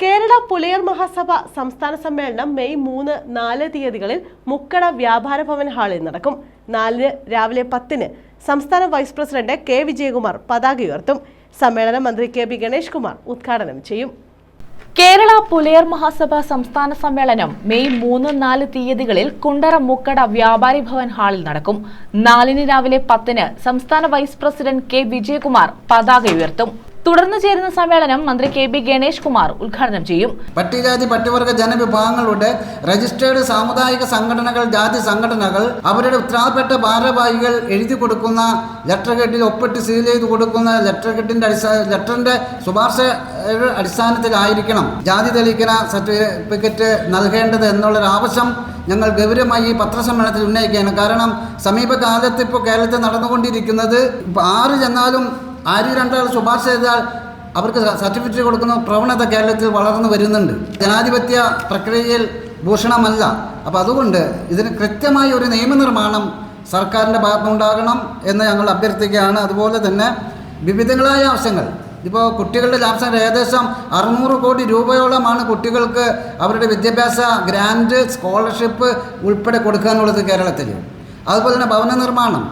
കേരള പുലയർ മഹാസഭ സംസ്ഥാന സമ്മേളനം മെയ് മൂന്ന് നാല് തീയതികളിൽ മുക്കട വ്യാപാര ഭവൻ ഹാളിൽ നടക്കും. നാലിന് രാവിലെ പത്തിന് സംസ്ഥാന വൈസ് പ്രസിഡന്റ് കെ വിജയകുമാർ പതാക ഉയർത്തും. സമ്മേളനം മന്ത്രി കെ ബി ഗണേഷ് കുമാർ ഉദ്ഘാടനം ചെയ്യും. കേരള പുലയർ മഹാസഭ സംസ്ഥാന സമ്മേളനം മെയ് മൂന്ന് നാല് തീയതികളിൽ കുണ്ടറ മുക്കട വ്യാപാരി ഭവൻ ഹാളിൽ നടക്കും. നാലിന് രാവിലെ പത്തിന് സംസ്ഥാന വൈസ് പ്രസിഡന്റ് കെ വിജയകുമാർ പതാക ഉയർത്തും. തുടർന്ന് ചേരുന്ന സമ്മേളനം മന്ത്രി കെ ബി ഗണേഷ് കുമാർ ഉദ്ഘാടനം ചെയ്യും. പട്ടികജാതി പട്ടികവർഗ ജനവിഭാഗങ്ങളുടെ രജിസ്റ്റേർഡ് സാമുദായിക സംഘടനകൾ ജാതി സംഘടനകൾ അവരുടെ ഉത്തരവാദപ്പെട്ട ഭാരവാഹികൾ എഴുതി കൊടുക്കുന്ന ലെറ്റർ കെട്ടിൽ ഒപ്പിട്ട് സീൽ ചെയ്ത് കൊടുക്കുന്ന ലെറ്റർ കെട്ടിന്റെ അടിസ്ഥാന ലെറ്ററിന്റെ ശുപാർശ അടിസ്ഥാനത്തിലായിരിക്കണം ജാതി തെളിയിക്കുന്ന സർട്ടിഫിക്കറ്റ് നൽകേണ്ടത് എന്നുള്ളൊരു ആവശ്യം ഞങ്ങൾ ഗൗരവമായി ഈ പത്രസമ്മേളനത്തിൽ ഉന്നയിക്കുകയാണ്. കാരണം സമീപകാലത്ത് ഇപ്പോൾ കേരളത്തിൽ നടന്നുകൊണ്ടിരിക്കുന്നത് ആര് ചെന്നാലും ആര് രണ്ടാൾ ശുപാർശ ചെയ്താൽ അവർക്ക് സർട്ടിഫിക്കറ്റ് കൊടുക്കുന്ന പ്രവണത കേരളത്തിൽ വളർന്നു വരുന്നുണ്ട്. ജനാധിപത്യ പ്രക്രിയയിൽ ഭൂഷണമല്ല. അപ്പോൾ അതുകൊണ്ട് ഇതിന് കൃത്യമായ ഒരു നിയമനിർമ്മാണം സർക്കാരിന്റെ ഭാഗത്തുണ്ടാകണം എന്ന് ഞങ്ങൾ അഭ്യർത്ഥിക്കുകയാണ്. അതുപോലെ തന്നെ വിവിധങ്ങളായ ആവശ്യങ്ങൾ. ഇപ്പോൾ കുട്ടികളുടെ ലാഭം ഏകദേശം അറുന്നൂറ് കോടി രൂപയോളമാണ് കുട്ടികൾക്ക് അവരുടെ വിദ്യാഭ്യാസ ഗ്രാൻഡ് സ്കോളർഷിപ്പ് ഉൾപ്പെടെ കൊടുക്കാനുള്ളത് കേരളത്തിൽ അതുപോലെ തന്നെ ഭവന നിർമ്മാണം.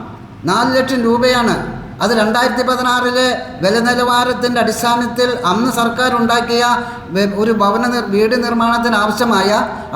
നാല് ലക്ഷം രൂപയാണ് അത് രണ്ടായിരത്തി പതിനാറിലെ വില നിലവാരത്തിന്റെ അടിസ്ഥാനത്തിൽ അന്ന് സർക്കാർ ഉണ്ടാക്കിയ ഒരു ഭവന വീട് നിർമ്മാണത്തിന് ആവശ്യമായ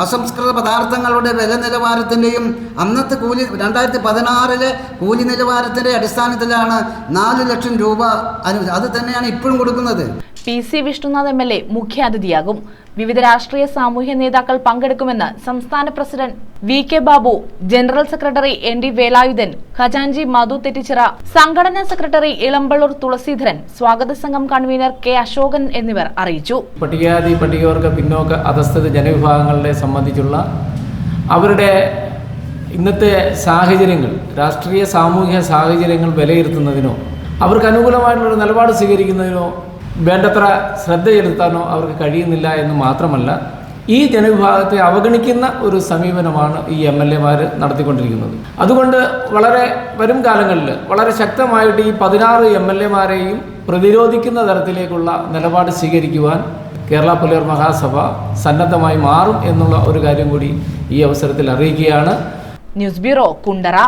അസംസ്കൃത പദാർത്ഥങ്ങളുടെ വില നിലവാരത്തിന്റെയും അന്നത്തെ കൂലി രണ്ടായിരത്തി പതിനാറിലെ കൂലി നിലവാരത്തിന്റെ അടിസ്ഥാനത്തിലാണ് നാല് ലക്ഷം രൂപ അനു അത് തന്നെയാണ് ഇപ്പോഴും കൊടുക്കുന്നത്. P C Vishnunath M L A മുഖ്യാതിഥിയാകും. വിവിധ രാഷ്ട്രീയ സാമൂഹ്യ നേതാക്കൾ പങ്കെടുക്കുമെന്ന് സംസ്ഥാന president V K Babu general secretary N D Velayudhan ഖജാൻജി Madhu Thettichira സംഘടനാ സെക്രട്ടറി ഇളമ്പള്ളൂർ തുളസീധരൻ സ്വാഗത സംഘം കൺവീനർ കെ അശോകൻ എന്നിവർ അറിയിച്ചു. പട്ടികജാതി പട്ടികവർഗ പിന്നോക്ക അധസ്ഥിത ജനവിഭാഗങ്ങളെ സംബന്ധിച്ചുള്ള അവരുടെ ഇന്നത്തെ സാഹചര്യങ്ങൾ രാഷ്ട്രീയ സാമൂഹിക സാഹചര്യങ്ങൾ വിലയിരുത്തുന്നതിനോ അവർക്ക് അനുകൂലമായിട്ടുള്ള നിലപാട് സ്വീകരിക്കുന്നതിനോ വേണ്ടത്ര ശ്രദ്ധ ചെലുത്താനോ അവർക്ക് കഴിയുന്നില്ല എന്ന് മാത്രമല്ല ഈ ജനവിഭാഗത്തെ അവഗണിക്കുന്ന ഒരു സമീപനമാണ് ഈ എം എൽ എമാർ നടത്തിക്കൊണ്ടിരിക്കുന്നത്. അതുകൊണ്ട് വളരെ വരും കാലങ്ങളിൽ വളരെ ശക്തമായിട്ട് ഈ പതിനാറ് എം എൽ എമാരെയും പ്രതിരോധിക്കുന്ന തരത്തിലേക്കുള്ള നിലപാട് സ്വീകരിക്കുവാൻ കേരള പുലയർ മഹാസഭ സന്നദ്ധമായി മാറും എന്നുള്ള ഒരു കാര്യം കൂടി ഈ അവസരത്തിൽ അറിയിക്കുകയാണ്. News bureau Kundara.